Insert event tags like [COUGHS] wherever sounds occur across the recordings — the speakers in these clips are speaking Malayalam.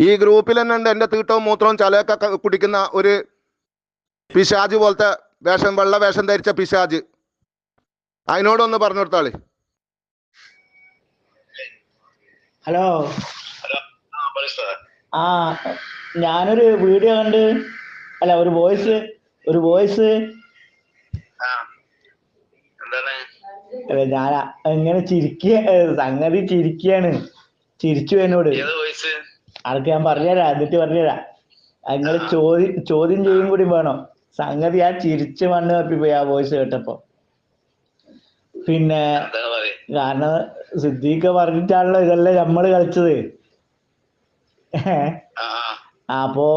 ഈ ഗ്രൂപ്പിൽ തന്നെ ഉണ്ട് എന്റെ തീട്ടവും മൂത്രവും ചലയൊക്കെ കുടിക്കുന്ന ഒരു പിശാജ് പോലത്തെ വേഷം വെള്ള വേഷം ധരിച്ച പിശാജ്. അതിനോടൊന്ന് പറഞ്ഞു കൊടുത്താളി. ഹലോ. ഹലോ. ആ ഞാനൊരു വീഡിയോ കണ്ട് അല്ല ഒരു വോയിസ് ഒരു വോയിസ്. ഞാൻ എങ്ങനെ ചിരിക്കുക സംഗതി ചിരിക്കുകയാണ് ചിരിച്ചു എന്നോട്. ഏത് വോയിസ്? ആൾക്ക് ഞാൻ പറഞ്ഞുതരാം എന്നിട്ട് പറഞ്ഞുതരാം. അങ്ങനെ ചോദ്യം ചോദ്യം ചെയ്യും കൂടി വേണം. സംഗതി ആ ചിരിച്ച് മണ്ണ് തപ്പിപ്പോയി ആ വോയിസ് കേട്ടപ്പോ. പിന്നെ കാരണം സിദ്ദീഖ് പറഞ്ഞിട്ടാണല്ലോ ഇതെല്ലാം നമ്മൾ കളിച്ചത്. അപ്പോ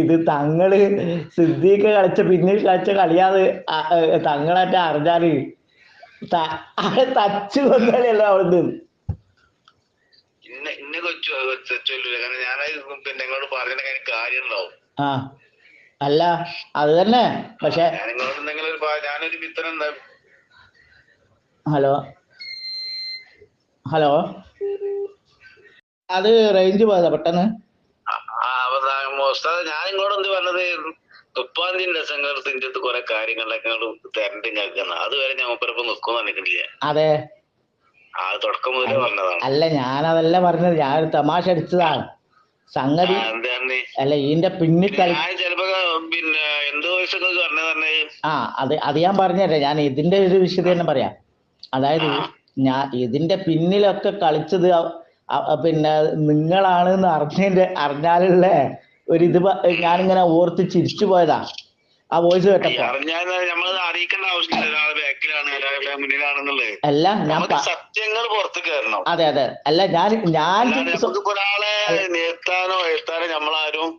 ഇത് തങ്ങൾ സിദ്ദീഖ് കളിച്ച പിന്നിൽ കളിച്ച കളിയാത് തങ്ങളായിട്ട് അറിഞ്ഞാൽ തച്ചു കൊന്നളിയല്ലോ അവിടുന്ന്. ഇന്ന ഇന്നെ ചൊല്ലൂല കാരണം ഞാൻ പിന്നെ നിങ്ങളോട് പറഞ്ഞ കാര്യം ഉണ്ടാവും ആ. അല്ല അത് തന്നെ. പക്ഷെ ഞാനൊരു വിത്തനം ഹലോ. ഹലോ. അത് റേഞ്ച് പോയതാ പെട്ടെന്ന്. ഞാൻ ഇങ്ങോട്ട് എന്ത് പറഞ്ഞത്? കുറെ കാര്യങ്ങളിലൊക്കെ അങ്ങോട്ട് തരണ്ട് ഞങ്ങൾക്ക് അതുവരെ ഞാൻ ഒപ്പരപ്പം നിൽക്കുമെന്ന് അതെ. അല്ല ഞാനതല്ല പറഞ്ഞത്. ഞാനൊരു തമാശ അടിച്ചതാണ്. സംഗതി അല്ല ഇതിന്റെ പിന്നിൽ ഞാൻ പിന്നെ എന്ത് ആ അത് അത് ഞാൻ പറഞ്ഞുതരാം ഞാൻ ഇതിന്റെ ഒരു വിശദീകരണം പറയാം. അതായത് ഞാൻ ഇതിന്റെ പിന്നിലൊക്കെ കളിച്ചത് പിന്നെ നിങ്ങളാണ് എന്ന് അറിഞ്ഞതിന്റെ അറിഞ്ഞാലുള്ള ഒരു ഇത് ഞാനിങ്ങനെ ഓർത്ത് ചിരിച്ചു പോയതാ. ആ വോയിസ് കേട്ടപ്പോ. അറിയിക്കേണ്ട ആവശ്യമില്ല. അല്ല ഞാൻ സത്യങ്ങൾ പുറത്തു കയറണം അതെ അതെ. അല്ല ഞാൻ ഞാൻ ഒരാളെ നിർത്താനോ എഴുത്താനോ നമ്മളാരും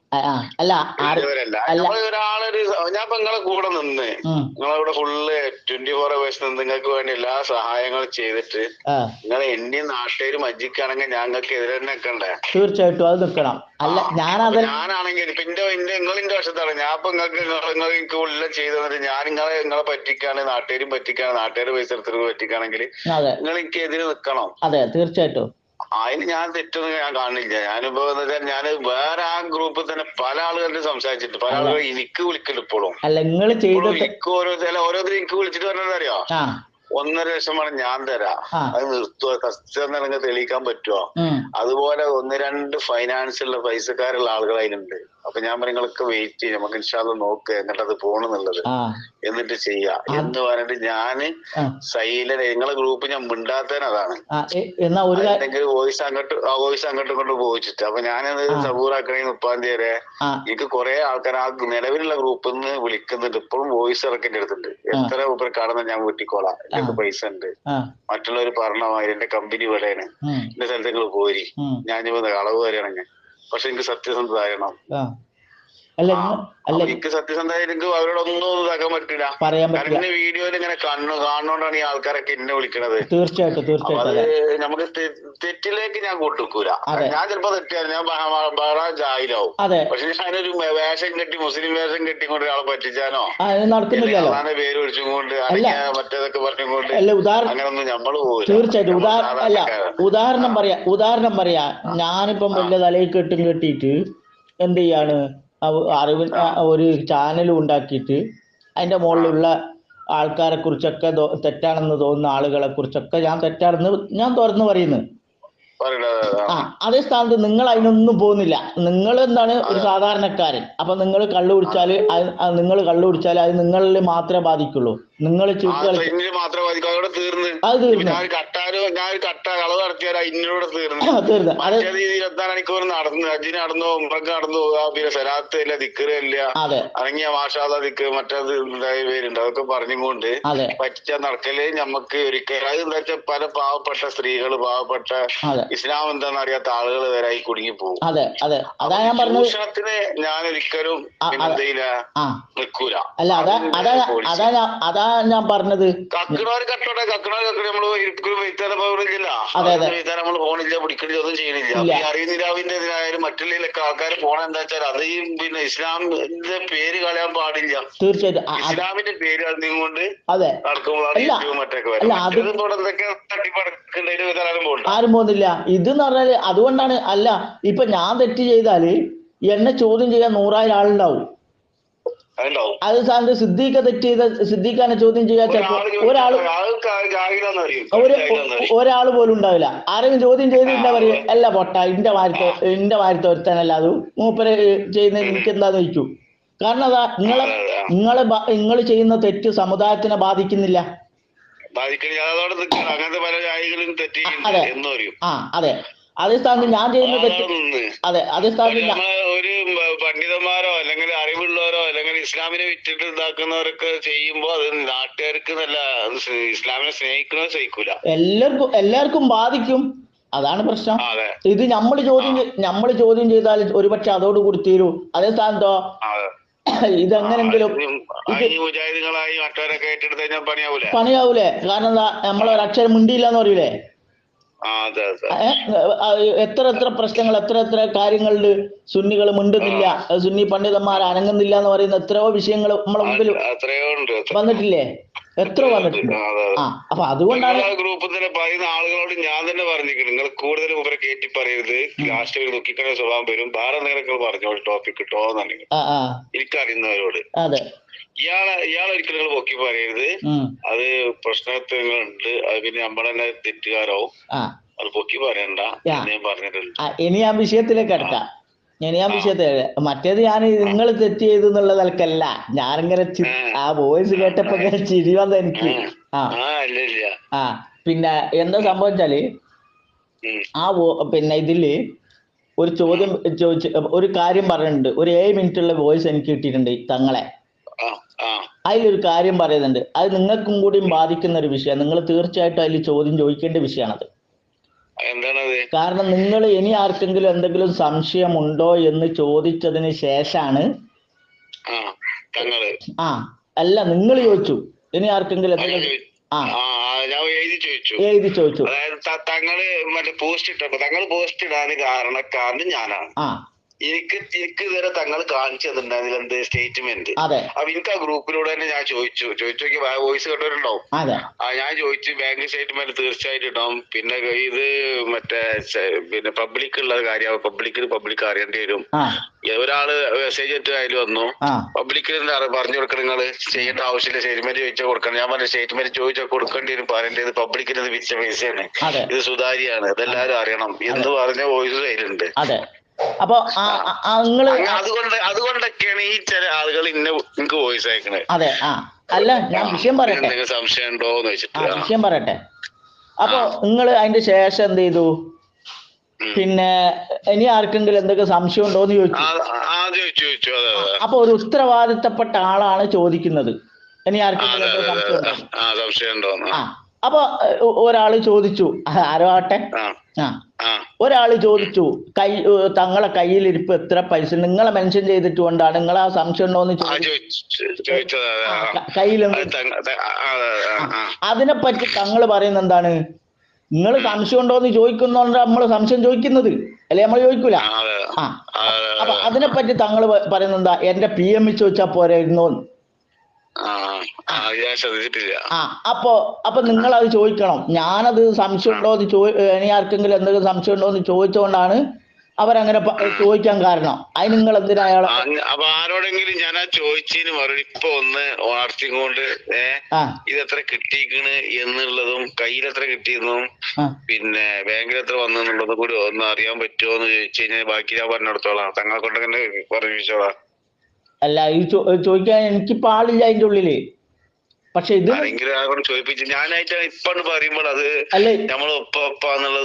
അല്ല അല്ല. ഒരാളൊരു ഞാൻ ഇപ്പൊ നിങ്ങളെ കൂടെ നിന്ന് നിങ്ങളിവിടെ ഫുള്ള് ട്വന്റി ഫോർ അവേഴ്സ് നിന്ന് നിങ്ങൾക്ക് വേണ്ടി എല്ലാ സഹായങ്ങളും ചെയ്തിട്ട് നിങ്ങൾ എന്നെയും നാട്ടുകാരും മജ്ജിക്കാണെങ്കിൽ ഞങ്ങൾക്ക് എതിരെ തന്നെ നിൽക്കണ്ടേ? തീർച്ചയായിട്ടും അത് നിൽക്കണം. അല്ല ഞാനത് ഞാനാണെങ്കിൽ ഇപ്പൊ എന്റെ എന്റെ നിങ്ങളിന്റെ വശത്താണ്. ഞാൻ ഇപ്പൊ നിങ്ങൾക്ക് നിങ്ങൾ എനിക്ക് ഉള്ളിൽ ചെയ്തു തന്നിട്ട് ഞാൻ നിങ്ങളെ നിങ്ങളെ പറ്റിക്കാണ് നാട്ടുകാരും പറ്റിക്കാണ് നാട്ടുകാർ പൈസ എടുത്തിട്ട് പറ്റിക്കാണെങ്കിൽ നിങ്ങൾ എനിക്ക് എതിരെ നിൽക്കണം. അതെ തീർച്ചയായിട്ടും. അതിന് ഞാൻ തെറ്റൊന്നും ഞാൻ കാണില്ല. ഞാനിപ്പോ ഞാൻ വേറെ ആ ഗ്രൂപ്പിൽ തന്നെ പല ആളുകളുടെ സംസാരിച്ചിട്ട് പല ആളുകൾ എനിക്ക് വിളിക്കൽ ഇപ്പോഴും എനിക്ക് ഓരോ ചില ഓരോരുത്തരും എനിക്ക് വിളിച്ചിട്ട് പറഞ്ഞത് അറിയോ? ആ. ഒന്നര ലക്ഷം വേണം ഞാൻ തരാം. അത് നിർത്തുക സത്യം നിങ്ങൾക്ക് തെളിയിക്കാൻ പറ്റുമോ അതുപോലെ ഒന്ന് രണ്ട് ഫൈനാൻസുള്ള പൈസക്കാരുള്ള ആളുകൾ അതിലുണ്ട് അപ്പൊ ഞാൻ പറഞ്ഞു നിങ്ങളൊക്കെ വെയിറ്റ് ചെയ്യും നമുക്ക് ഇൻഷാൽ നോക്കുക എന്നിട്ട് അത് പോണെന്നുള്ളത് എന്നിട്ട് ചെയ്യാം. എന്ന് പറഞ്ഞിട്ട് ഞാൻ സൈലന്റ് നിങ്ങളെ ഗ്രൂപ്പ് ഞാൻ മിണ്ടാത്തതിന് അതാണ്. അല്ലെങ്കിൽ വോയിസ് അങ്ങോട്ട് ആ വോയിസ് അങ്ങോട്ട് കൊണ്ട് പോയിച്ചിട്ട്. അപ്പൊ ഞാനത് സബൂറാക്കണേ മുപ്പാം തീയതി വരെ എനിക്ക് കുറെ ആൾക്കാർ ആ നിലവിലുള്ള ഗ്രൂപ്പിൽ നിന്ന് വിളിക്കുന്നുണ്ട്. ഇപ്പോഴും വോയിസ് ഇറക്കേണ്ടി അടുത്തുണ്ട്. എത്ര ഊപ്പർ കടന്ന് ഞാൻ വീട്ടിക്കോളാം. എന്റെ പൈസ ഉണ്ട്. മറ്റുള്ളവർ പറഞ്ഞ മാതിരി എന്റെ കമ്പനി ഇവിടെയാണ് എന്റെ സ്ഥലത്ത് നിങ്ങൾ പോരി. ഞാൻ കളവ് വരികയാണെങ്കിൽ പക്ഷെ എനിക്ക് സത്യസന്ധത അല്ല അല്ല. എനിക്ക് സത്യസന്ധത എനിക്ക് അവരോടൊന്നും ഇതാക്കാൻ പറ്റില്ല. പറയാൻ പറ്റില്ല. വീഡിയോയിൽ ഇങ്ങനെ കണ്ണു കാണുന്നോണ്ടാണ് ഈ ആൾക്കാരൊക്കെ എന്നെ വിളിക്കണത്. തീർച്ചയായിട്ടും തീർച്ചയായിട്ടും നമുക്ക് തെറ്റിലേക്ക് ഞാൻ കൂട്ടിക്കൂല. ഞാൻ ചിലപ്പോ തെറ്റിയാണ് ഞാൻ ബഹറ ജാഹിലാവും. പക്ഷെ ഞാനൊരു വേഷം കെട്ടി മുസ്ലിം വേഷം കെട്ടിക്കൊണ്ട് ഒരാളെ പറ്റിച്ചാനോ അള്ളാന്റെ പേര് വിളിച്ചുകൊണ്ട് കൊണ്ട് മറ്റേതൊക്കെ അല്ല ഉദാഹരണം അങ്ങനൊന്നും പോകില്ല തീർച്ചയായിട്ടും. അല്ല ഉദാഹരണം പറയാ. ഉദാഹരണം പറയാ. ഞാനിപ്പം വലിയ തലയിൽ കെട്ടും കെട്ടിയിട്ട് എന്ത് ചെയ്യാണ്? അറിവിൻ ഒരു ചാനൽ ഉണ്ടാക്കിയിട്ട് അതിന്റെ മുകളിലുള്ള ആൾക്കാരെ കുറിച്ചൊക്കെ തെറ്റാണെന്ന് തോന്നുന്ന ആളുകളെ കുറിച്ചൊക്കെ ഞാൻ തെറ്റാണെന്ന് ഞാൻ തുറന്നു പറയുന്നു. ആ അതേ സ്ഥാനത്ത് നിങ്ങൾ അതിനൊന്നും പോകുന്നില്ല. നിങ്ങൾ എന്താണ് ഒരു സാധാരണക്കാരൻ. അപ്പൊ നിങ്ങൾ കള്ളു കുടിച്ചാൽ നിങ്ങൾ കള്ളു കുടിച്ചാൽ അത് നിങ്ങളിൽ മാത്രമേ ബാധിക്കുള്ളൂ. നിങ്ങൾ അത് തീർന്നു. അതൊക്കെ പറഞ്ഞുകൊണ്ട് പറ്റിച്ച നടക്കൽ നമുക്ക് ഒരിക്കലും. അത് എന്താ വെച്ചാൽ പല പാവപ്പെട്ട സ്ത്രീകൾ പാവപ്പെട്ട ഇസ്ലാം എന്താണെന്ന് അറിയാത്ത ആളുകൾ വരെ ഈ കുടുങ്ങി പോകും. അതെ അതെ. അതാ ഞാൻ പറഞ്ഞത്. ചൂഷണത്തിന് ഞാൻ ഒരിക്കലും നിൽക്കൂല. അല്ല അതാ അതാ അതാ ഞാൻ അതാ ഞാൻ പറഞ്ഞത്. കക്കണവര് കട്ടോട്ടെ കക്കണവര് കക്കണ വെയ്ത്താനെ പോകണില്ല അതെ, അതെ. വെയ്ത്താനെ നമ്മൾ പോണില്ല പിടിക്കണില്ല ഒന്നും ചെയ്യണില്ല. ഈ അറിയുന്നിരാവിന്റെ ഇതിനായാലും മറ്റുള്ളതിലൊക്കെ ആൾക്കാർ പോണ എന്താ വെച്ചാൽ അത് പിന്നെ ഇസ്ലാമിന്റെ പേര് കളയാൻ പാടില്ല. തീർച്ചയായിട്ടും. ഇസ്ലാമിന്റെ പേര് അറിഞ്ഞുകൊണ്ട് അതെ. നടക്കുമ്പോഴാണ്. യൂട്യൂബ് മറ്റൊക്കെ വരുന്നത് ആരും പോകുന്നില്ല. ഇതെന്ന് പറഞ്ഞാൽ അതുകൊണ്ടാണ് അല്ല ഇപ്പൊ ഞാൻ തെറ്റ് ചെയ്താൽ എന്നെ ചോദ്യം ചെയ്യാൻ നൂറായിരം ആളുണ്ടാവും. അത് സാറിന്റെ സിദ്ദീഖ തെറ്റ് ചെയ്ത സിദ്ദീഖാനെ ചോദ്യം ചെയ്യാൻ ഒരാൾ ഒരാൾ ഒരു ഒരാൾ പോലും ഉണ്ടാവില്ല. ആരെങ്കിലും ചോദ്യം ചെയ്തില്ല പറയും അല്ല പൊട്ട ഇന്റെ വാരത്തെ ഇന്റെ വാരത്തെ ഒരുത്തനല്ല അത് മൂപ്പര് ചെയ്യുന്ന എനിക്ക് എന്താന്ന് ചോദിച്ചു കാരണം അതാ നിങ്ങളെ നിങ്ങളെ നിങ്ങൾ ചെയ്യുന്ന തെറ്റ് സമുദായത്തിനെ ബാധിക്കുന്നില്ല. ബാധിക്കണ അതോടെ നിൽക്കണം അങ്ങനത്തെ പല തെറ്റി അതെ. എന്ന് പറയും ആ അതെ. അതേ സ്ഥാനത്ത് ഞാൻ ചെയ്യുന്ന തെറ്റ് അതെ അതേ സ്ഥാനത്ത് ഒരു പണ്ഡിതന്മാരോ അല്ലെങ്കിൽ അറിവുള്ളവരോ അല്ലെങ്കിൽ ഇസ്ലാമിനെ വിറ്റിട്ട് ഇതാക്കുന്നവരൊക്കെ ചെയ്യുമ്പോ അത് നാട്ടുകാർക്ക് നല്ല ഇസ്ലാമിനെ സ്നേഹിക്കണോ സഹിക്കൂല. എല്ലാവർക്കും എല്ലാവർക്കും ബാധിക്കും. അതാണ് പ്രശ്നം. ഇത് നമ്മൾ ചോദ്യം നമ്മൾ ചോദ്യം ചെയ്താൽ ഒരുപക്ഷെ അതോടുകൂടി തീരൂ. അതേ സ്ഥാനത്തോ. [COUGHS] ഇതെങ്ങനെങ്കിലും ആ, ഈ മുജാഹിദുകളായി മറ്റവരൊക്കെ ഏറ്റെടുത്ത് കഴിഞ്ഞാൽ പണിയാവൂലേ? പണിയാവൂലേ? കാരണം എന്താ നമ്മളൊരക്ഷരം മിണ്ടിയില്ല എന്ന് പറയൂലേ? എത്ര എത്ര പ്രശ്നങ്ങൾ എത്ര എത്ര കാര്യങ്ങളിൽ സുന്നികൾ മിണ്ടുന്നില്ല സുന്നി പണ്ഡിതന്മാർ അനങ്ങുന്നില്ല എന്ന് പറയുന്ന എത്രയോ വിഷയങ്ങൾ നമ്മളെ മുമ്പിൽ വന്നിട്ടില്ലേ? എത്ര വന്നിട്ടുണ്ട്? ആ, അപ്പൊ അതുകൊണ്ടാണ് ഗ്രൂപ്പ് തന്നെ പറയുന്ന ആളുകളോട് ഞാൻ തന്നെ പറഞ്ഞിരിക്കുന്നു. നിങ്ങൾ കൂടുതൽ ഇവരെ കയറ്റി പറയരുത്. ലാസ്റ്റ് ദുഃഖിക്കുന്ന സ്വഭാവം വരും. വേറെ എന്തെങ്കിലും പറഞ്ഞോളൂ ടോപ്പിക് കിട്ടോ എന്നുണ്ടെങ്കിൽ എനിക്കറിയുന്നവരോട്. അതെ. ഇയാളെ ഇയാളെ ഒരിക്കലും നിങ്ങൾ പൊക്കി പറയരുത്. അത് പ്രശ്നങ്ങളുണ്ട് അത് പിന്നെ നമ്മളെന്നെ തെറ്റുകാരാവും. അത് പൊക്കി പറയണ്ട. ഞാൻ പറഞ്ഞിട്ടുണ്ട്. ഇനി ആ വിഷയത്തിലേക്ക് അടുക്കാം. ഇനി ഞാൻ വിഷയത്തെ മറ്റേത് ഞാൻ നിങ്ങൾ തെറ്റ് ചെയ്തു എന്നുള്ള നിലക്കല്ല ഞാനിങ്ങനെ ഇങ്ങനെ ആ വോയിസ് കേട്ടപ്പോ ചിരി വന്ന എനിക്ക്. ആ. പിന്നെ എന്താ സംഭവം വെച്ചാൽ ആ പിന്നെ ഇതിൽ ഒരു ചോദ്യം ചോദിച്ച ഒരു കാര്യം പറഞ്ഞിട്ടുണ്ട് ഒരു ഏഴ് മിനിറ്റ് ഉള്ള വോയിസ് എനിക്ക് കിട്ടിയിട്ടുണ്ട് തങ്ങളെ. അതിലൊരു കാര്യം പറയുന്നുണ്ട്. അത് നിങ്ങൾക്കും കൂടിയും ബാധിക്കുന്ന ഒരു വിഷയം നിങ്ങൾ തീർച്ചയായിട്ടും അതിൽ ചോദ്യം ചോദിക്കേണ്ട വിഷയമാണത്. കാരണം നിങ്ങൾ ഇനി ആർക്കെങ്കിലും എന്തെങ്കിലും സംശയം ഉണ്ടോ എന്ന് ചോദിച്ചതിന് ശേഷമാണ് ആ അല്ല നിങ്ങൾ ചോദിച്ചു. ഇനി ആർക്കെങ്കിലും എന്തെങ്കിലും ആ ഞാൻ എഴുതി ചോദിച്ചു. എഴുതി ചോദിച്ചു. അതായത് തങ്ങൾ മറ്റേ പോസ്റ്റ് ഇട്ടപ്പോ തങ്ങൾ പോസ്റ്റ് ഇടാൻ കാരണക്കാരന് ഞാനാണ്. ആ. എനിക്ക് എനിക്ക് ഇതുവരെ തങ്ങൾ കാണിച്ചു തന്നിട്ടുണ്ടായിരുന്നില്ല എന്ത് സ്റ്റേറ്റ്മെന്റ് അപ്പൊ എനിക്ക് ആ ഗ്രൂപ്പിലൂടെ തന്നെ ഞാൻ ചോദിച്ചു. ചോദിച്ചു നോക്കി വോയിസ് കേട്ടവരുണ്ടാവും. ആ ഞാൻ ചോദിച്ചു ബാങ്ക് സ്റ്റേറ്റ്മെന്റ് തീർച്ചയായിട്ടും ഇടാം. പിന്നെ ഇത് മറ്റേ പിന്നെ പബ്ലിക് ഉള്ള കാര്യമാണ് പബ്ലിക്കിന് പബ്ലിക് അറിയേണ്ടി വരും. ഒരാൾ മെസ്സേജ് ഇട്ട് അതിൽ വന്നു. പബ്ലിക്കിൽ പറഞ്ഞു കൊടുക്കണം നിങ്ങൾ. ചെയ്യേണ്ട ആവശ്യമില്ല സ്റ്റേറ്റ്മെന്റ് ചോദിച്ചാൽ കൊടുക്കണം. ഞാൻ പറഞ്ഞ സ്റ്റേറ്റ്മെന്റ് ചോദിച്ചാൽ കൊടുക്കേണ്ടി വരും. പറയേണ്ടത് പബ്ലിക്കിന് ഇത് വിച്ച പൈസയാണ്. ഇത് സുതാര്യാണ് ഇതെല്ലാരും അറിയണം. എന്ന് പറഞ്ഞ വോയിസ് കയ്യിലുണ്ട്. അപ്പൊ നിങ്ങൾ അതുകൊണ്ട് അതുകൊണ്ടൊക്കെയാണ് ഈ ചില ആളുകൾ ഇന്ന എനിക്ക് വോയിസ് അയക്കണേ. അതെ ആ. അല്ല ഞാൻ വിഷയം പറയട്ടെ. സംശയം ഉണ്ടോ എന്ന് വെച്ചിട്ട് വിഷയം പറയട്ടെ. അപ്പൊ നിങ്ങൾ അതിന്റെ ശേഷം എന്ത് ചെയ്തു? പിന്നെ ഇനി ആർക്കെങ്കിലും എന്തൊക്കെ സംശയം ഉണ്ടോ എന്ന് ചോദിച്ചു. അപ്പൊ ഒരു ഉത്തരവാദിത്തപ്പെട്ട ആളാണ് ചോദിക്കുന്നത്. ഇനി ആർക്കെങ്കിലും സംശയം ഉണ്ടോ ആ. അപ്പൊ ഒരാൾ ചോദിച്ചു. ആരോ ആട്ടെ ആ. ഒരാൾ ചോദിച്ചു കൈ തങ്ങളെ കയ്യിലിരിപ്പ് എത്ര പൈസ? നിങ്ങളെ മെൻഷൻ ചെയ്തിട്ട് കൊണ്ടാണ് നിങ്ങൾ ആ സംശയം ഉണ്ടോന്ന് ആ ചോദിച്ചു ചോദിച്ചു ചോദിച്ചത് അതെ ആ, ആ. ക- കയ്യിലെന്ത് അത് തങ്ങ- ത- ആ, അതെ അതെ ആ, ആ. അതിനെപ്പറ്റി തങ്ങൾ പറയുന്ന എന്താണ്? നിങ്ങൾ സംശയം ഉണ്ടോ എന്ന് ചോദിക്കുന്നോണ്ട് നമ്മൾ സംശയം ചോദിക്കുന്നത്. അല്ലെ നമ്മൾ ചോദിക്കൂല? ആ, അപ്പൊ അതിനെപ്പറ്റി തങ്ങൾ പറയുന്നത് എന്താ? എന്റെ പി എം ചോദിച്ചാ പോരായിരുന്നോ ആ അപ്പൊ അപ്പൊ നിങ്ങൾ അത് ചോദിക്കണം. ഞാനത് സംശയം ഉണ്ടോ എന്ന് ചോ ഇനി ആർക്കെങ്കിലും എന്തെങ്കിലും സംശയം ഉണ്ടോ എന്ന് ചോദിച്ചുകൊണ്ടാണ് അവരങ്ങനെ ചോദിക്കാൻ കാരണം. അത് നിങ്ങൾ എന്തിനാ അയാളെ അപ്പൊ ആരോടെങ്കിലും ഞാൻ ആ ചോദിച്ചതിന് മറുപടി ഇപ്പൊ ഒന്ന് വാർത്തയും കൊണ്ട് ഇത് എത്ര കിട്ടിയിക്കണ് എന്നുള്ളതും കയ്യിൽ എത്ര കിട്ടിയെന്നും പിന്നെ ബാങ്കിൽ എത്ര വന്നെന്നുള്ളതും കൂടി ഒന്ന് അറിയാൻ പറ്റുമോ എന്ന് ചോദിച്ചു കഴിഞ്ഞാൽ ബാക്കി ഞാൻ പറഞ്ഞെടുത്തോളാം. തങ്ങളെ കൊണ്ട് തന്നെ പറഞ്ഞോളാം അല്ല ഈ ചോ- ചോദിക്കാൻ എനിക്ക് ആളില്ല അതിന്റെ ഉള്ളിൽ. പക്ഷെ ഇത് ആരെങ്കിലും ആ കൊണ്ട് ചോദിപ്പിച്ചു ഞാനായിട്ട് ഇപ്പാണ് പറയുമ്പോൾ അത് നമ്മൾ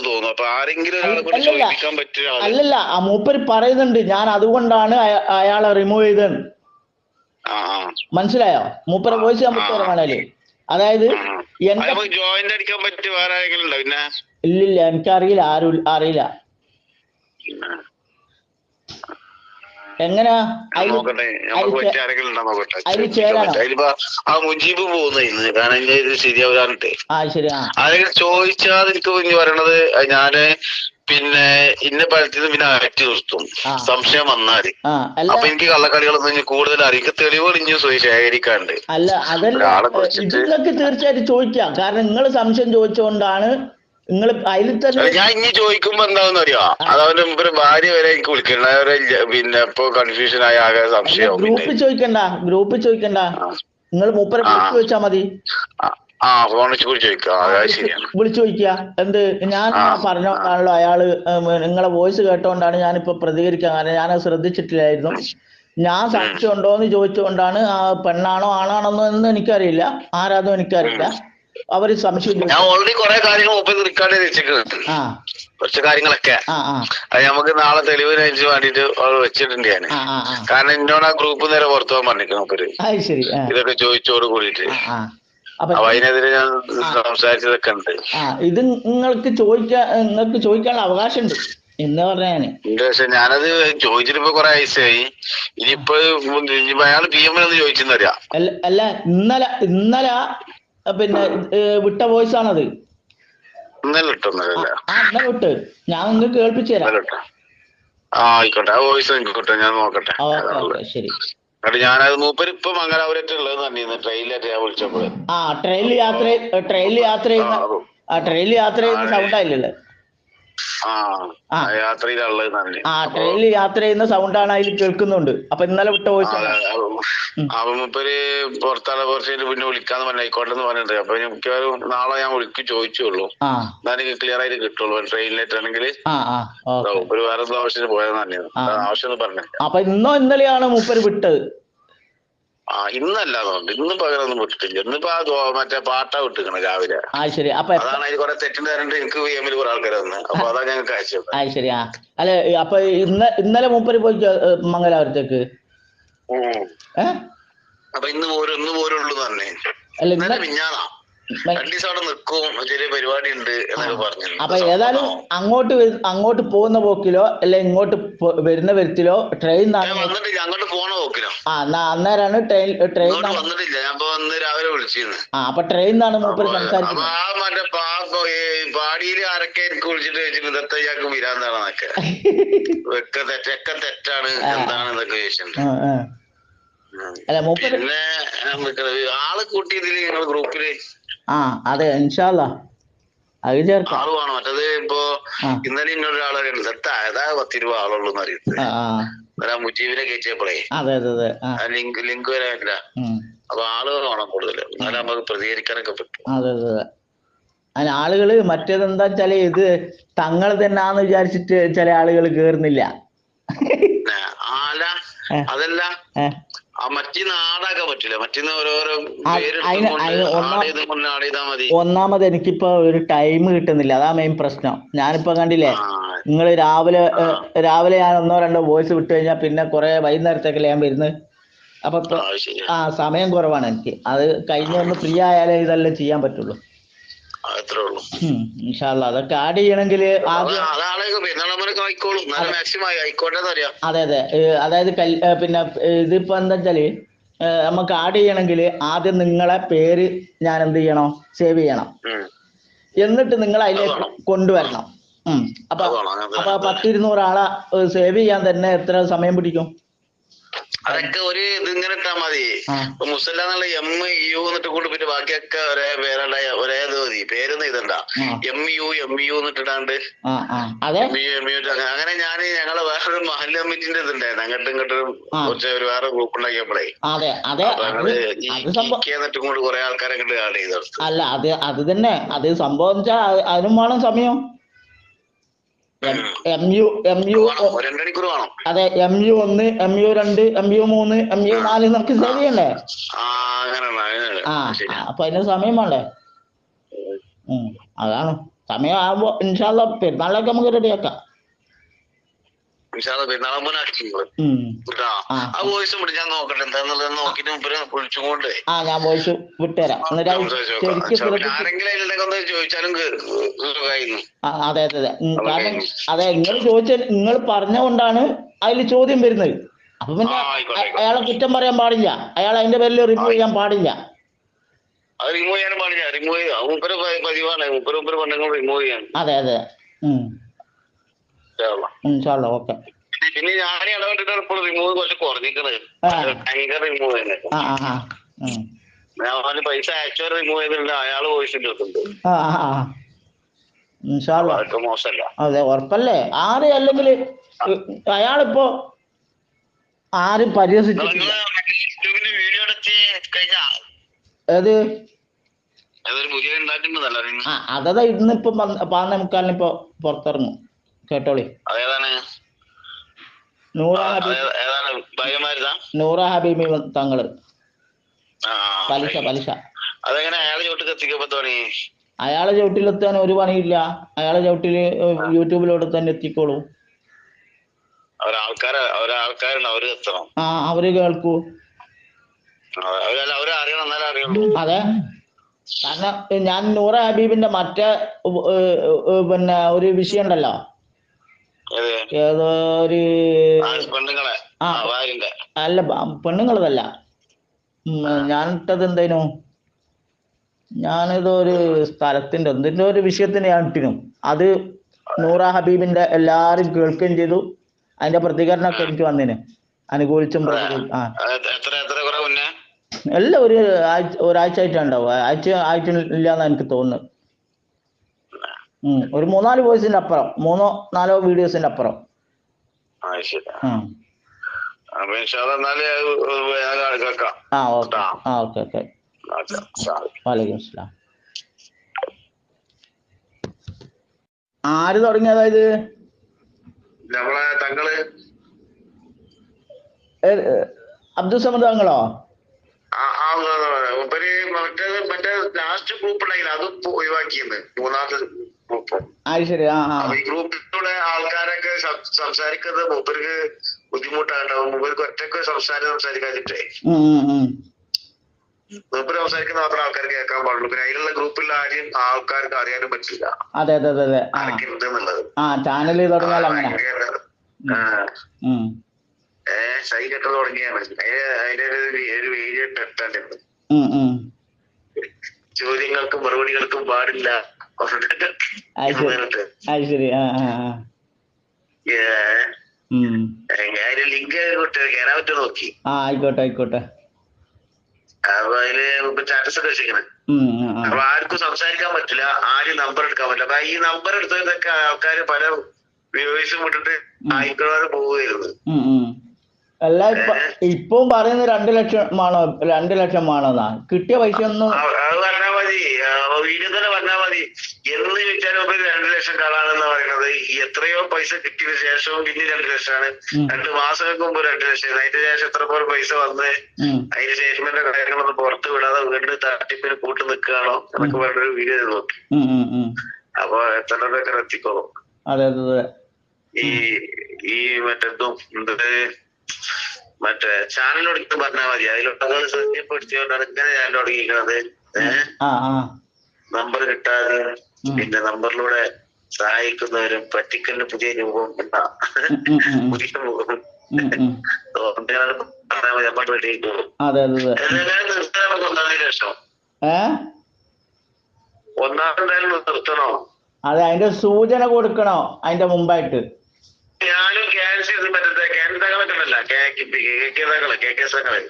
തോന്നും. അപ്പൊ ആരെങ്കിലും അല്ലല്ല. ചോദിപ്പിക്കാൻ പറ്റിയ അല്ലല്ല ആ മൂപ്പര് പറയുന്നുണ്ട് ഞാൻ അതുകൊണ്ടാണ് അയാളെ റിമൂവ് ചെയ്തത് മനസ്സിലായോ? മൂപ്പരെ വോയിസ് നമുക്ക് വിട്ടുതരാൻ അതായത് ജോയിന്റ് അടിക്കാൻ പറ്റിയ വേറെ ആരെങ്കിലും ഉണ്ടോ പിന്നെ? ഇല്ലില്ല എനിക്കറിയില്ല ആരും അറിയില്ല. അതിലിപ്പോ ആ മുജീബ് പോകുന്നു കാരണം ഇനി ശരിയാവരാനിട്ട് ആരെങ്കിലും ചോദിച്ചാൽ എനിക്ക് കുഞ്ഞു പറയണത് ഞാൻ പിന്നെ ഇന്ന പഴത്തിൽ പിന്നെ അകറ്റി നിർത്തും. സംശയം വന്നാൽ അല്ല. അപ്പൊ എനിക്ക് കള്ളക്കളികളൊന്നും ഇനി കൂടുതൽ അറിയിക്ക തെളിവുകൾ ഇനി ശേഖരിക്കാണ്ട് അല്ല അതല്ല നിങ്ങൾക്ക് തീർച്ചയായിട്ടും ചോദിക്കാം. കാരണം നിങ്ങൾ സംശയം ചോദിച്ചുകൊണ്ടാണ് നിങ്ങൾ അതിൽ തന്നെ ഞാൻ ഇനി ചോദിക്കുമ്പോ എന്താണെന്ന് അറിയോ? അത് അവന്റെ മുമ്പ് ഭാര്യ വരെ എനിക്ക് വിളിക്കണ്ട. അവരെ പിന്നെ ഇപ്പൊ കൺഫ്യൂഷൻ ആയ ആകെ സംശയം ഗ്രൂപ്പ് ഗ്രൂപ്പിൽ ചോദിക്കണ്ട ഗ്രൂപ്പിൽ ചോദിക്കണ്ട. നിങ്ങൾ മൂപ്പരെ വിളിച്ചു ചോദിച്ചാ മതി. ആ- ഫോണിൽ ചോദിക്കാം. വിളിച്ചു ചോദിക്കുക എന്ത് ഞാൻ. പറഞ്ഞോണ്ടാണല്ലോ അയാൾ നിങ്ങളെ വോയിസ് കേട്ടോണ്ടാണ് ഞാനിപ്പോ പ്രതികരിക്കാൻ കാരണം ഞാനത് ശ്രദ്ധിച്ചിട്ടില്ലായിരുന്നു. ഞാൻ സംശയം ഉണ്ടോ എന്ന് ചോദിച്ചുകൊണ്ടാണ് ആ പെണ്ണാണോ ആണാണോ എന്ന് എനിക്കറിയില്ല. ആരാതും എനിക്കറിയില്ല. അവർ സംശയം ഞാൻ ഓൾറെഡി കുറെ കാര്യങ്ങൾ മുമ്പ് റെക്കോർഡ് ചെയ്ത് വെച്ചിട്ടുണ്ട്. കുറച്ച് കാര്യങ്ങളൊക്കെ. അത് നമുക്ക് നാളെ തെളിവിനനുസരിച്ച് വേണ്ടിട്ട് വെച്ചിട്ടുണ്ട് ഞാൻ കാരണം എന്നോട് ആ ഗ്രൂപ്പ് നേരെ പുറത്തു പോകാൻ പറഞ്ഞിരിക്കണം നമുക്കൊരു ഇതൊക്കെ ചോദിച്ചോട് കൂടിയിട്ട്. അപ്പൊ അതിനെതിരെ ഞാൻ സംസാരിച്ചതൊക്കെ ഉണ്ട്. ഇത് നിങ്ങൾക്ക് ചോദിക്കാൻ നിങ്ങൾക്ക് ചോദിക്കാനുള്ള അവകാശമുണ്ട്. എന്ന് പറഞ്ഞാന് പക്ഷെ ഞാനത് ചോദിച്ചിട്ട് ഇപ്പൊ കുറെ ആയിസായി. ഇനിയിപ്പോ അയാൾ പി എമ്മിനൊന്ന് ചോദിച്ചെന്നറിയാം അല്ല ഇന്നലെ ഇന്നലെ പിന്നെ വിട്ട വോയിസ് ആണത്. വിട്ട്. ഞാൻ ഒന്ന് കേൾപ്പിച്ചു തരാം. ആയിക്കോട്ടെ. ആ വോയിസ് ഞാൻ നോക്കട്ടെ. ശരി. ഞാനത് മൂപ്പര് ഇപ്പൊ ട്രെയിനിലായിട്ട് ഞാൻ വിളിച്ചപ്പോഴേ. ആ ട്രെയിനിൽ യാത്ര ട്രെയിനിൽ യാത്ര ചെയ്യുന്ന ആ ട്രെയിനിൽ യാത്ര ചെയ്യുന്ന ആ ട്രെയിനിൽ യാത്ര ചെയ്യുന്ന സൗണ്ടാണ് അതിൽ കേൾക്കുന്നുണ്ട്. അപ്പൊ ഇന്നലെ വിട്ട വോയിസ് അപ്പൊ മൂപ്പര് പുറത്താണ് കുറച്ച് പിന്നെ വിളിക്കാന്ന് പറഞ്ഞ ആയിക്കോട്ടെ എന്ന് അപ്പൊ മിക്കവാറും നാളെ ഞാൻ വിളിക്കും ചോദിച്ചുള്ളൂ. എന്നാലും എന്നാ ക്ലിയർ ആയിട്ട് കിട്ടുള്ളൂ. ട്രെയിനിലേറ്റാണെങ്കിൽ ആ ആ. ഒരു വേറെ ആവശ്യത്തിന് പോയത് തന്നെയാണ് ആവശ്യം പറഞ്ഞു. അപ്പൊ ഇന്നോ ഇന്നലെയാണ് മൂപ്പര് വിട്ടത്? ആ ഇന്നല്ല ഇന്ന് പകരൊന്നും വിട്ടിട്ടില്ല. ഇന്നിപ്പോ ആ മറ്റേ പാട്ടാ വിട്ടിക്കണം രാവിലെ. ശരി. അപ്പൊ അതാണ് അതിൽ കുറെ തെറ്റിന് തരണ്ട് എനിക്ക് വി എമ്മിൽ കുറെ ആൾക്കാർ വന്ന്. അപ്പൊ അതാ ഞങ്ങൾക്ക് അയച്ചത് ആ ശരി. ആ. അല്ല അപ്പൊ ഇന്ന് ഇന്നലെ മൂപ്പര് പോയി മംഗലാപുരത്തേക്ക്. അപ്പൊ ഇന്ന് പോരും ഇന്ന് പോരുള്ളൂ തന്നെ അല്ല ഇന്നലെ ഇന്നലെ അപ്പൊ ഏതായാലും അങ്ങോട്ട് അങ്ങോട്ട് പോകുന്ന പോക്കിലോ അല്ലെ ഇങ്ങോട്ട് വരുന്ന വരത്തിലോ ട്രെയിൻ അങ്ങോട്ട് പോണ ആ അന്നേരാണ് ട്രെയിൻ ട്രെയിൻ വന്നിട്ടില്ല ഞാൻ രാവിലെ വിളിച്ചിരുന്നു. ആ അപ്പൊ ട്രെയിൻ ആണ് മൂപ്പര് സംസാരിക്കുന്നത് ആ മറ്റേ പാടിയിൽ പാടിയിൽ ആരൊക്കെ എനിക്ക് വിളിച്ചിട്ട് ചോദിച്ചിട്ട് ഇന്നത്തെ ഇയാൾക്ക് വിരാന്താണെന്നൊക്കെ വെക്ക തെറ്റൊക്കെ തെറ്റാണ് ചോദിച്ചിട്ടുണ്ട്. അല്ല മൂപ്പര് പിന്നെ ആൾ കൂട്ടിയതിൽ നിങ്ങൾ ഗ്രൂപ്പിൽ ആ അതെ ഇൻഷാല്ല അത് ചേർക്കാം. ആൾ വേണം മറ്റത് ഇപ്പോ ഇന്നലെ ഇന്നൊരു ആളെ സത്ത ഏതാ പത്ത് രൂപ ആളുള്ളൂ അറിയുന്നത് ആ മുജീബിനെ കയറ്റിയപ്പോഴേ അതെ അതെ അതെ. ലിങ്ക് ലിങ്ക് വരാനില്ല. അപ്പൊ ആളുകൾ വേണം കൂടുതൽ എന്നാലും നമുക്ക് പ്രതികരിക്കാനൊക്കെ പറ്റും. അതെ അതെ അതെ. അതിന് ആളുകൾ മറ്റേതെന്താ വെച്ചാൽ ഇത് തങ്ങൾ തന്നെയാന്ന് വിചാരിച്ചിട്ട് ചില ആളുകൾ കേറുന്നില്ല. അതല്ല. ഒന്നാമത് എനിക്കിപ്പോ ഒരു ടൈം കിട്ടുന്നില്ല. അതാ മെയിൻ പ്രശ്നം. ഞാനിപ്പോ കണ്ടില്ലേ നിങ്ങൾ രാവിലെ രാവിലെ ഞാൻ ഒന്നോ രണ്ടോ വോയിസ് വിട്ടു കഴിഞ്ഞാൽ പിന്നെ കുറെ വൈകുന്നേരത്തേക്കല്ലേ ഞാൻ വരുന്നത് അപ്പൊ ആ, സമയം കുറവാണ് എനിക്ക്. അത് കഴിഞ്ഞ ഒന്ന് ഫ്രീ ആയാലേ ഇതെല്ലാം ചെയ്യാൻ പറ്റുള്ളൂ. അത്രേ ഉള്ളൂ. ഇൻഷാല്ലാ അതൊക്കെ ആഡ് ചെയ്യണമെങ്കിൽ ആയിക്കോളും മാക്സിമം ആയിക്കോട്ടെ അതെ. അതെ അതായത് പിന്നെ ഇതിപ്പോ എന്താ വെച്ചാൽ നമുക്ക് ആഡ് ചെയ്യണമെങ്കിൽ ആദ്യം നിങ്ങളെ പേര് ഞാൻ എന്ത് ചെയ്യണം? സേവ് ചെയ്യണം. എന്നിട്ട് നിങ്ങൾ അതിലേക്ക് കൊണ്ടുവരണം. അപ്പൊ അപ്പൊ പത്തിരുന്നൂറ് ആളെ സേവ് ചെയ്യാൻ തന്നെ എത്ര സമയം പിടിക്കും? അതൊക്കെ ഒരു ഇത് ഇങ്ങനെ ഇട്ടാ മതി. മുസല്ല എന്നുള്ള എം യു എന്നിട്ട് കൊണ്ട് പിന്നെ ബാക്കിയൊക്കെ ഒരേ പേരുടെ ഒരേ ഇത് മതി. പേരൊന്നും ഇതണ്ട എം യു എം യു എന്നിട്ടിടാണ്ട് എം യു എം യു അങ്ങനെ. ഞാൻ ഞങ്ങളെ വേറൊരു മഹല്ല കമ്മിറ്റിന്റെ ഇതുണ്ടായിരുന്നു. അങ്ങോട്ടും ഇങ്ങോട്ടും. കുറച്ച് ഒരു വേറെ ഗ്രൂപ്പ് ഉണ്ടാക്കിയപ്പോഴേ എന്നിട്ടും കൊണ്ട് കുറെ ആൾക്കാരെ കണ്ട് ആഡ് ചെയ്തെടുത്തു അല്ല അത് അത് തന്നെ. അത് സംഭവം വെച്ചാൽ അതിനും വേണം സമയം. എം യു എം യു വേണം. ഒരു രണ്ടണിക്കൂർ വേണം. അതെ എം യു ഒന്ന് എം യു രണ്ട് എം യു മൂന്ന് എം യു നാല് നമുക്ക് സേവ് ചെയ്യണ്ടേ? ആ അപ്പൊ അതിന് സമയം വേണ്ടേ? ഉം. അതാണ്. സമയം ആകുമ്പോ ഇൻഷാല്ല പെരുന്നാളിലേക്ക് നമുക്ക് റെഡിയാക്കാം വിശാല പെരുന്നാളമ്പനാക്കി ഉം. കേട്ടാ ആ. വോയിസ് വിട്ട് ഞാൻ നോക്കട്ടെ. എന്താന്നുള്ളത് നോക്കിട്ട് മുപ്പര് വിളിച്ചുകൊണ്ട് ആരെങ്കിലും അതിലുണ്ടെങ്കിൽ ഒന്ന് ചോദിച്ചാലും സുഖമായിരുന്നു. അതെ അതെ അതെ. നിങ്ങൾ ചോദിച്ച നിങ്ങൾ പറഞ്ഞുകൊണ്ടാണ് അതിൽ ചോദ്യം വരുന്നത്. അപ്പൊ പിന്നെ അയാളെ കുറ്റം പറയാൻ പാടില്ല. അയാൾ അതിന്റെ പേരിൽ റിമൂവ് ചെയ്യാൻ പാടില്ല. അത് റിമൂവ് ചെയ്യാനും പാടില്ല. റിമൂവ് ചെയ്യാം മുപ്പര് പതിവാണ്. മുപ്പര് മുപ്പര് പെണ്ണുങ്ങൾ റിമൂവ് ചെയ്യാൻ അതെ അതെ. ഓക്കെ. പിന്നെ ഞാൻ ഇടപെട്ടിട്ട് ഇപ്പോൾ റിമൂവ് കുറച്ച് കുറഞ്ഞിക്കണത്. ഭയങ്കര റിമൂവ്. ഞാൻ പൈസ അയച്ചവരെ റിമൂവ് ചെയ്തിട്ടുണ്ട്. അയാൾ വോയിസ് ഇട്ടിട്ടുണ്ട് ആ ആ ആ. ഇൻഷാല്ല മോശമല്ല. അതെ ഉറപ്പല്ലേ? ആര് അല്ലെങ്കിൽ അയാളിപ്പോ ആരും പരിഹസിച്ചിട്ടില്ല. ഏത്? അതതാ ഇന്നിപ്പോ പാന്ന മുക്കാലിന് ഇപ്പൊ പുറത്തിറങ്ങും. കേട്ടോളി. നൂറ ഹബീബ്. തങ്ങൾ. പലിശ പലിശ. അയാളെ ചവിട്ടിലെത്താൻ ഒരു പണിയില്ല. അയാളെ ചവിട്ടിൽ യൂട്യൂബിലൂടെ തന്നെ എത്തിക്കോളൂ. ആ അവർ കേൾക്കൂ. അതെ. കാരണം ഞാൻ നൂറ ഹബീബിന്റെ മറ്റേ പിന്നെ ഒരു വിഷയം ഉണ്ടല്ലോ. ഏത്? ഏതോ ഒരു ആ അല്ല പെണ്ണുങ്ങളതല്ല. ഞാനിട്ടത് എന്തേനു? ഞാനിതോ ഒരു സ്ഥലത്തിന്റെ എന്തിന്റെ ഒരു വിഷയത്തിന് ഞാൻ ഇട്ടിനു. അത് നൂറ ഹബീബിന്റെ എല്ലാരും കേൾക്കുകയും ചെയ്തു. അതിന്റെ പ്രതികരണമൊക്കെ എനിക്ക് വന്നിന്. അനുകൂലിച്ചും ആ. എല്ലാം ഒരു ആഴ്ച ഒരാഴ്ച ആയിട്ടുണ്ടാവും ആഴ്ച ആയിട്ടില്ലാന്ന് എനിക്ക് തോന്നുന്നു ഉം, ഒരു മൂന്നാൽ വോയിസിന്റെ അപ്പുറം. മൂന്നോ നാലോ വീഡിയോസിന്റെ അപ്പുറം. ആ. ഓക്കെ. ആ ഓക്കെ ഓക്കെ. വാലേക്കും അസ്സലാം. ആര് തുടങ്ങിയതാ അതായത്? അബ്ദുൾ സമദ് തങ്ങളോ? മറ്റേ മറ്റേ ലാസ്റ്റ് ഗ്രൂപ്പ് ഉണ്ടായില്ല. അതും ഒഴിവാക്കിയെന്ന്. മൂന്നാമത്തെ ഗ്രൂപ്പ് ശരി അപ്പൊ ഈ ഗ്രൂപ്പിലൂടെ ആൾക്കാരൊക്കെ സംസാരിക്കുന്നത് മൂപ്പർക്ക് ബുദ്ധിമുട്ടാണ്ടാവും. മൂപ്പർക്ക് ഒറ്റയ്ക്ക് സംസാരം സംസാരിക്കാതിട്ടേ. മൂപ്പര് സംസാരിക്കുന്ന മാത്രം ആൾക്കാർ കേൾക്കാൻ പാടുള്ളൂ. പിന്നെ അതിലുള്ള ഗ്രൂപ്പിൽ ആരെയും ആൾക്കാർക്ക് അറിയാനും പറ്റില്ല. അതെ അതെ അതെ അതെ. ആ. ആരൊക്കെ ഉണ്ട് ആ ചാനൽ തുടങ്ങിയാൽ അങ്ങനെ ആ. ഉം. ഏ സൈ കെട്ടത് തുടങ്ങിയാണ്. അതിന്റെ ഒരു വീഡിയോ ഇട്ടിട്ടുണ്ട് ഉം, ഉം. ചോദ്യങ്ങൾക്കും മറുപടികൾക്കും പാടില്ല. ശരി. ആ ലിങ്ക് കയറാൻ പറ്റുമോ നോക്കി. ആ ആയിക്കോട്ടെ ആയിക്കോട്ടെ. അപ്പൊ അതിൽ സ്റ്റാറ്റസ് ഒക്കെ വെച്ചിരിക്കുന്നത് ഉം, ഉം, അപ്പൊ ആർക്കും സംസാരിക്കാൻ പറ്റില്ല. ആരും നമ്പർ എടുക്കാൻ പറ്റില്ല. അപ്പൊ ഈ നമ്പർ എടുത്തതൊക്കെ ആൾക്കാര് പല വ്യൂവേഴ്സും വിട്ടിട്ട് ആയിക്കളാതെ പോവുകയായിരുന്നു. അല്ല ഇപ്പൊ ഇപ്പം പറയുന്നത് രണ്ടു ലക്ഷം ആണോ? രണ്ട് ലക്ഷം ആണോന്നാ? കിട്ടിയ പൈസ ഒന്നും ആ, അത് പറഞ്ഞാൽ മതി വീഡിയോ തന്നെ പറഞ്ഞാൽ മതി എന്ന് ചോദിച്ചാലും ഇപ്പൊ രണ്ടു ലക്ഷം കളാണെന്ന് പറയുന്നത്. എത്രയോ പൈസ കിട്ടിയ ശേഷവും പിന്നെ രണ്ടു ലക്ഷമാണ്. രണ്ടു മാസങ്ങൾക്ക് മുമ്പ് രണ്ടു ലക്ഷം അതിന്റെ ശേഷം എത്ര പോലെ പൈസ വന്ന്. അതിന് സ്റ്റേറ്റ്മെന്റ് കാര്യങ്ങളൊന്നും പുറത്തു വിടാതെ വീണ്ടും തട്ടിപ്പിന് കൂട്ടു നിൽക്കുകയാണോ എന്നൊക്കെ പറഞ്ഞൊരു വീഡിയോ നോക്കി. അപ്പൊ എത്ര എത്രയൊക്കെ എത്തിക്കോളും അതെ അതെ അതെ. ഈ ഈ മറ്റെന്തും എന്തത് മറ്റേ ചാനൽ തുടങ്ങി പറഞ്ഞാൽ മതി. അതിലൊക്കെ സത്യപ്പെടുത്തിയോണ്ടാണ് ഇങ്ങനെ ചാനൽ തുടങ്ങിയിരിക്കുന്നത്. ഏഹ് നമ്പർ കിട്ടാതെ പിന്നെ നമ്പറിലൂടെ സഹായിക്കുന്നവരും പറ്റിക്കലിന് പുതിയ രൂപം എന്ന. പുതിയ അതെ നിർത്തണം അതെ അതിന്റെ സൂചന കൊടുക്കണോ അതിന്റെ മുമ്പായിട്ട് ഞാനും ക്യാൻസൽ ചെയ്ത് മറ്റേ കേന്ദ്രങ്ങളൊക്കെ ഉണ്ടല്ല കേന്ദ്രങ്ങൾ കെ കെ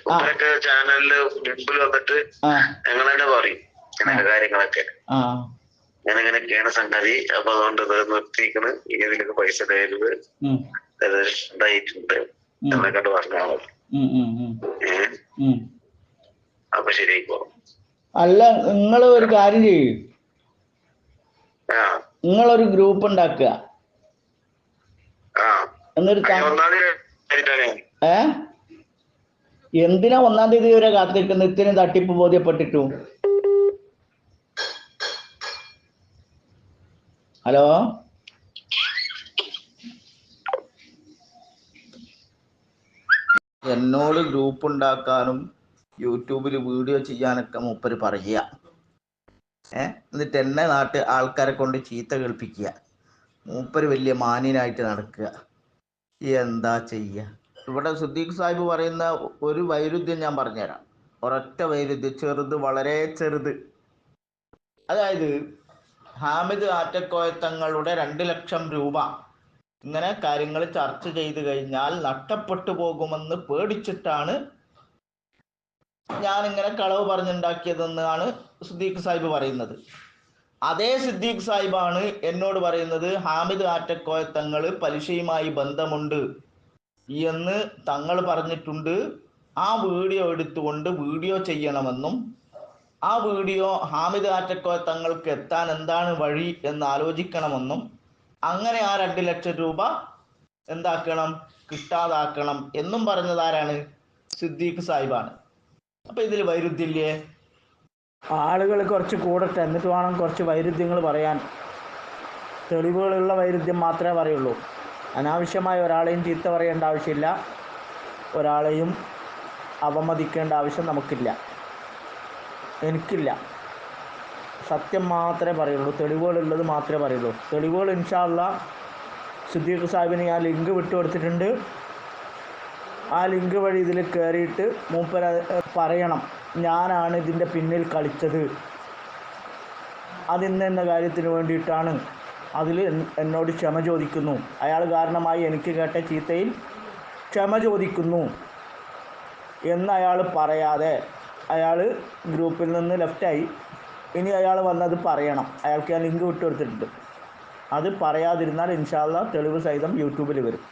ഇവരൊക്കെ ചാനലിൽ മുമ്പിൽ വന്നിട്ട് ഞങ്ങളെന്നെ ഞങ്ങൾ തന്നെ പറയും ഇങ്ങനെയൊക്കെ കാര്യങ്ങളൊക്കെ. ആ. ഇങ്ങനെ ഇങ്ങനെയൊക്കെയാണ് സംഗതി അപ്പൊ അതുകൊണ്ട് ഇത് നിർത്തിക്കണ് ഇനി ഇതിലേക്ക് പൈസ തരരുത്. ഇതായിട്ടുണ്ട്. എന്നൊക്കെ പറഞ്ഞാൽ. അപ്പൊ ശരിയായിപ്പോ അല്ല നിങ്ങൾ ഒരു കാര്യം ചെയ്യൂ. നിങ്ങളൊരു ഗ്രൂപ്പ് ഉണ്ടാക്കുക. ആയിട്ടാണ് ഏ? എന്തിനാ ഒന്നാം തീയതി വരെ കാത്തിരിക്കുന്നത് ഇത്രയും തട്ടിപ്പ് ബോധ്യപ്പെട്ടിട്ടു. ഹലോ? എന്നോട് ഗ്രൂപ്പ് ഉണ്ടാക്കാനും യൂട്യൂബിൽ വീഡിയോ ചെയ്യാനൊക്കെ മൂപ്പര് പറയുക. ഏ? എന്നിട്ട് എന്നെ നാട്ട് ആൾക്കാരെ കൊണ്ട് ചീത്ത കേൾപ്പിക്കുക. മൂപ്പര് വലിയ മാന്യനായിട്ട് നടക്കുക. എന്താ ചെയ്യുക ഇവിടെ സുദ്ദീഖ് സാഹിബ് പറയുന്ന ഒരു വൈരുദ്ധ്യം ഞാൻ പറഞ്ഞുതരാം. ഒരൊറ്റ വൈരുദ്ധ്യം ചെറുത് വളരെ ചെറുത്. അതായത് ഹാമിദ് ആറ്റക്കോയത്തങ്ങളുടെ രണ്ട് ലക്ഷം രൂപ. ഇങ്ങനെ കാര്യങ്ങൾ ചർച്ച ചെയ്തു കഴിഞ്ഞാൽ നഷ്ടപ്പെട്ടു പോകുമെന്ന് പേടിച്ചിട്ടാണ് ഞാൻ ഇങ്ങനെ കളവ് പറഞ്ഞുണ്ടാക്കിയതെന്നാണ് സിദ്ദീഖ് സാഹിബ് പറയുന്നത്. അതേ സിദ്ദീഖ് സാഹിബാണ് എന്നോട് പറയുന്നത് ഹാമിദ് ആറ്റക്കോയ തങ്ങൾ പലിശയുമായി ബന്ധമുണ്ട് എന്ന് തങ്ങൾ പറഞ്ഞിട്ടുണ്ട്. ആ വീഡിയോ എടുത്തുകൊണ്ട് വീഡിയോ ചെയ്യണമെന്നും ആ വീഡിയോ ഹാമിദ് ആറ്റക്കോയ തങ്ങൾക്ക് എത്താൻ എന്താണ് വഴി എന്ന് ആലോചിക്കണമെന്നും അങ്ങനെ ആ രണ്ട് ലക്ഷം രൂപ എന്താക്കണം കിട്ടാതാക്കണം എന്നും പറഞ്ഞത് ആരാണ്? സിദ്ദീഖ് സാഹിബാണ്. അപ്പൊ ഇതിൽ വൈരുദ്ധ്യല്ലേ? ആളുകൾ കുറച്ച് കൂടട്ടെ എന്നിട്ട് വേണം കുറച്ച് വൈരുദ്ധ്യങ്ങൾ പറയാൻ. തെളിവുകളുള്ള വൈരുദ്ധ്യം മാത്രമേ പറയുള്ളൂ. അനാവശ്യമായ ഒരാളെയും ചീത്ത പറയേണ്ട ആവശ്യമില്ല. ഒരാളെയും അവമതിക്കേണ്ട ആവശ്യം നമുക്കില്ല. എനിക്കില്ല. സത്യം മാത്രമേ പറയുള്ളൂ. തെളിവുകളുള്ളത് മാത്രമേ പറയുള്ളൂ. തെളിവുകൾ ഇൻഷാല്ല സിദ്ദീഖ് സാഹിബിന് ഞാൻ ലിങ്ക് വിട്ടു കൊടുത്തിട്ടുണ്ട് ആ ലിങ്ക് വഴി ഇതിൽ കയറിയിട്ട് മൂപ്പര പറയണം. ഞാനാണ് ഇതിന്റെ പിന്നിൽ കളിച്ചത്. അതിന്ന് എന്ന കാര്യത്തിന് വേണ്ടിയിട്ടാണ് അതിൽ എന്നോട് ക്ഷമ ചോദിക്കുന്നു. അയാൾ കാരണമായി എനിക്ക് കേട്ട ചീത്തയിൽ ക്ഷമ ചോദിക്കുന്നു എന്ന് അയാൾ പറയാതെ അയാൾ ഗ്രൂപ്പിൽ നിന്ന് ലെഫ്റ്റായി ഇനി അയാൾ വന്നത് പറയണം. അയാൾക്ക് ഞാൻ ലിങ്ക് വിട്ടു കൊടുത്തിട്ടുണ്ട് അത് പറയാതിരുന്നാൽ ഇൻഷാല്ല തെളിവ് സഹിതം യൂട്യൂബിൽ വരും.